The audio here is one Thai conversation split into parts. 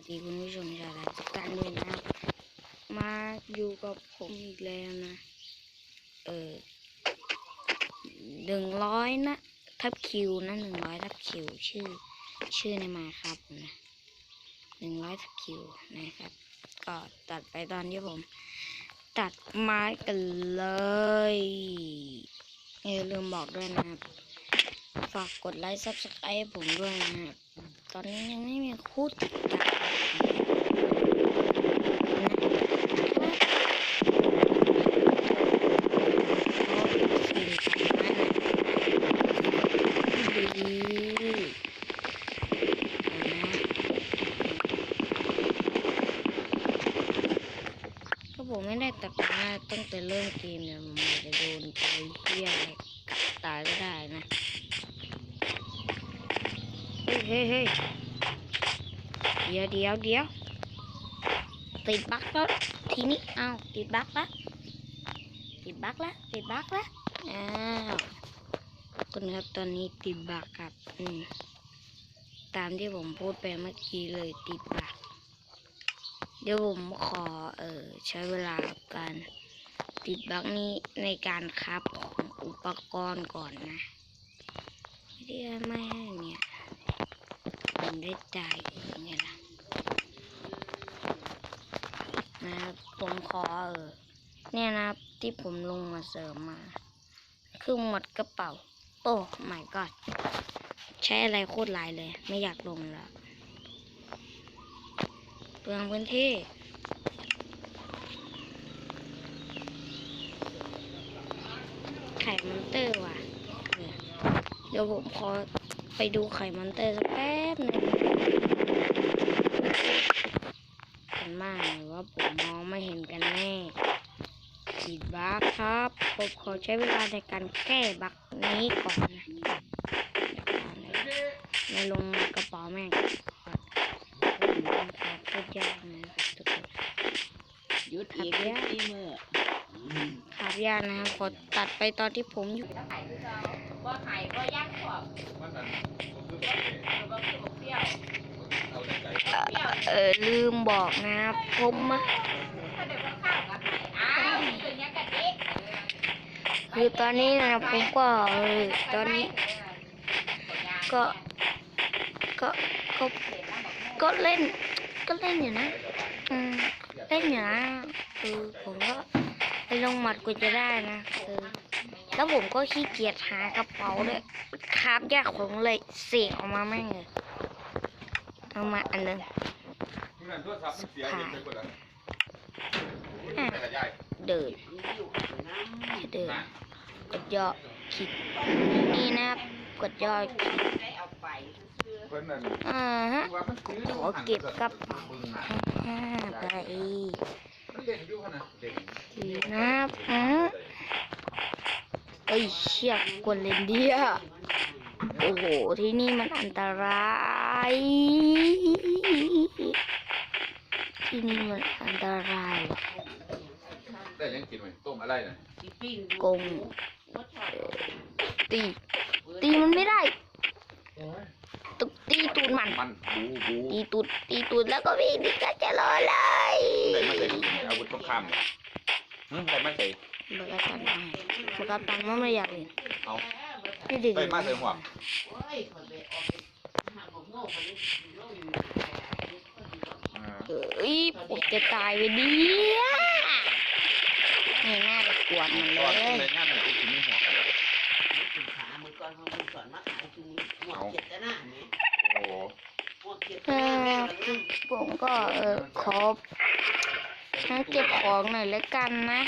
วัสดีคุณผู้ชมชาวไทยทุกท่านด้วยนะมาอยู่กับผมอีกแล้วนะ เออหนึ่งร้อยนะ ทับคิวนะหนึ่งร้อยทับคิวชื่อ ชื่อในมาครับนะหนึ่งร้อยทับคิวนะครับ ก็ตัดไปตอนที่ผม ตัดไม้กันเลยอย่าลืมบอกด้วยนะครับฝากกดไลค์ซับสไครต์ผมด้วยนะครับ ตอนนี้ยังไม่มีคู่ติดตามดีถ้าผมไม่ได้ตัดมาตั้งแต่เริ่มเกมเนี่ยผมอาจจะโดนไปเที่ยอะไรกัดตายก็ได้นะ เฮ้ยเดี๋ยวเดี๋ยวเดี๋ยวติดบั๊กแล้วทีนี้อ้าวติดบั๊กแล้วติดบั๊กแล้วติดบั๊กแล้วอ้าวคุณครับตอนนี้ติดบั๊กครับอืมตามที่ผมพูดไปเมื่อกี้เลยติดบั๊กเดี๋ยวผมขอเออใช้เวลากับการติดบั๊กนี้ในการคับของอุปกรณ์ก่อนนะไม่ได้ไม่ให้เนี่ย นได้จ่ายเองไงล่ะนะครับผมขอเออเนี่ยนะครับที่ผมลงมาเสริมมาครึ่งหมดกระเป๋า โอ้ my god ใช้อะไรโคตรหลายเลย ไม่อยากลงแล้วเปลืองพื้นที่ไข่มอนเตอร์ว่ะเนี่ยเดี๋ยวผมขอไปดูไข่มอนเตอร์สักแป๊บหนึงกันมากเลยว่าผมมองไม่เห็นกันแน่ติดบั๊กครับ ผมขอใช้เวลาในการแก้บักนี้ก่อนนะไม่ลงกระเป๋าแม่งพูดยากนะครับทุกคนยุดอีกครับที่มือขาดยานะครับขอตัดไปตอนที่ผมอยู่ว่าไข่ก็ย่างขอบมันนั่นก็คือแบบนี้หรือว่าคือเปรี้ยวเอาใจใจเออลืมบอกนะครับผมอะถ้าเดี๋ยวว่าข้าวกับไข่อ้าวตัวเนี้ยกะเด็ก คือตอนนี้นะผมก็เออตอนนี้ ก็ก็ก็ก็เล่น ก็เล่นอยู่นะอืมเล่นอยู่นะคือผมก็ไปลงหมัดกูจะได้นะคือแล้วผมก็ขี้เกียจหากระเป๋าด้วยคาบยากผมเลยเสกออกมาแม่งเลยเอามาอันหนึงที่นั่นโทรศัพท์มันเสียเห็นไปหมดแล้วแต่ละยายเดินเดินนะ กดย่อคลิกนี่นะครับกดย่อคลิกได้เอาไปซื้อเพิ่นนั่นอ่าฮะขอเก็บกระเป๋าบึงน่ะห้าใบมันเด่นอยู่ขนาดเด่นดีนะครับอืมเอ้เชี่ยกวนเลนเดียโอ้โห ที่นี่มันอันตราย ที่นี่มันอันตรายว่ะได้ยังกินไหมต้มอะไรนะกง ตี ตีมันไม่ได้ตุกตีตูดมัน มันบูบูตีตูดตีตูดแล้วก็วิ่งดิกระจะรอเลยได้มาใส่อาวุธสงครามเนี่ยหึได้มาใส่เบิกอาจารย์ให้เบิกอาจารย์ว่าไม่อยากเล่นเอานี่ดิได้มาใส่หัวโอ้ยคนไปออกไปหาหมกโง่คนนี้ลงอ่าเอ้ยผมจะตายไปดินี่หน้าไป กวดมันเลอนยในงานเนี่ยกินหัวกันขามือก่อนเขามือก่อนมาขายจุงหมวกเก็บแต่หน้าเนี่ยโอ้โหหมวกเก็บเอแต่หน้าอแม่งผมก็เออขอฉันเก็บของหน่อยแล้วกันนะ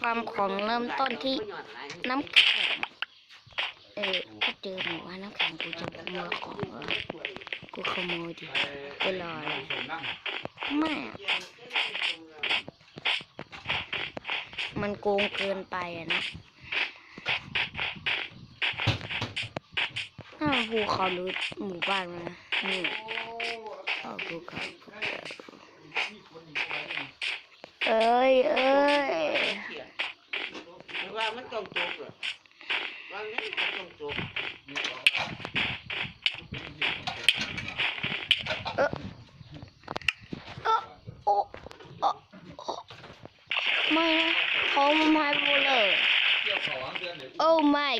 ความของเริ่มต้นที่ น้ำแข็ง เออถ้าเจอหนูว่าน้ำแข็งกูจะขโมยของเหรอกูขโมยดิไปรอเลยไม่อะ มันโกงเกินไปอะนะถ้าภูเขาหรือหมู่บ้านมันนะนี่เอาภูเขาเอ้ยเอ้ยว่ามันต้องจบเหรอว่ามันต้องจบ เออ ไม่นะเขามาโบเลย เกี่ยวเขาหางเดือนเลย โอ้ my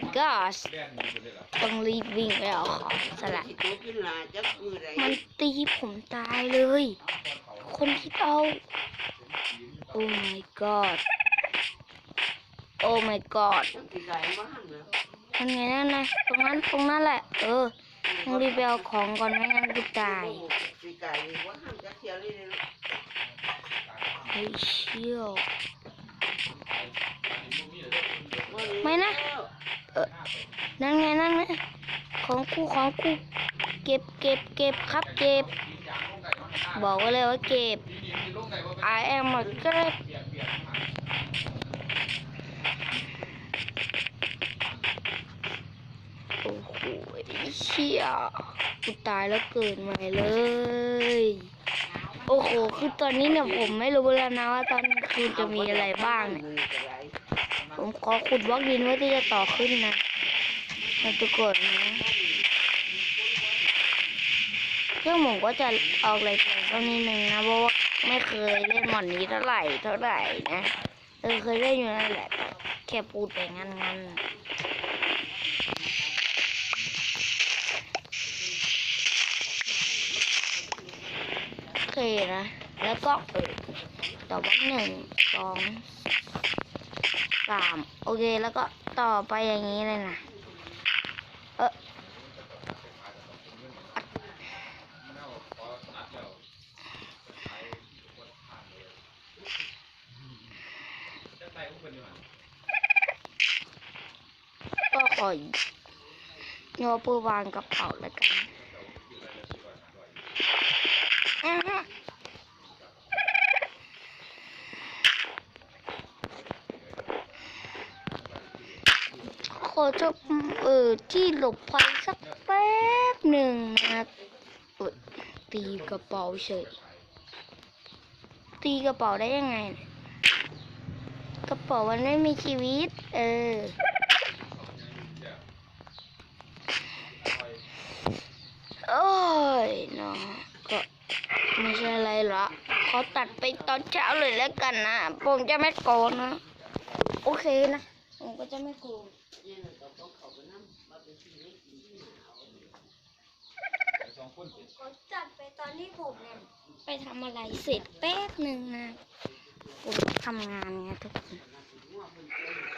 gosh แล่นมีไปเลยล่ะต้องรีบวิ่งไปเอาของสละที่ตัวขึ้นลาจักมือไรมันตีผมตายเลย คนที่เอา โอ้ my god โอ้ my god จักตีไก่บ้างเลยมันไงนั่นนะตรงนั้นตรงนั้นแหละ เออต้องรีบไปเอาของก่อนไม่งั้นกูตายตีไก่ว่าห้ามจักเทียเลยเลยไอ้เชี่ยวไม่ไนะนั่นไงนั่นไงของกูของกูเก็บเก็บเก็บครับเก็บ บอกไว้เลยว่าเก็บ I am a grab โอ้โหเชี่ยกูตายแล้วเกิดใหม่เลย โอ้โห คือตอนนี้เนี่ยผมไม่รู้แล้วนะว่าตอนคืนจะมีอะไรบ้างเนี่ย ผมขอขุดบล็อกดินไว้ที่จะต่อขึ้นนะนะทุกคนนะเครื่องผมก็จะออกอะไรตัวก็นิดนึงนะเพราะว่าไม่เคยเล่นหมอนนี้เท่าไหร่เท่าไหร่นะเออเคยเล่นอยู่นั่นแหละแค่พูดไปงั้นงั้นโอเคนะ แล้วก็เออต่อบล็อกหนึ่งสอง สามโอเคแล้วก็ต่อไปอย่างนี้เลยนะเออก็ขอโยเพื่อวางกระเป๋าแล้วกันอื้อหื อขอจะเออที่หลบภัยสักแป๊บหนึ่งนะตีกระเป๋าเฉย ตีกระเป๋าได้ยังไง กระเป๋ามันไม่มีชีวิต เออโอ้ยเนาะก็ไม่ใช่อะไรหรอกขอตัดไปตอนเช้าเลยแล้วกันนะ ผมจะไม่โกนนะ โอเคนะ ผมก็จะไม่โกนขอจัดไปตอนที่ผมเนี่ยไปทำอะไรเสร็จแป๊บหนึ่งนะผมทำงานไงทุกคน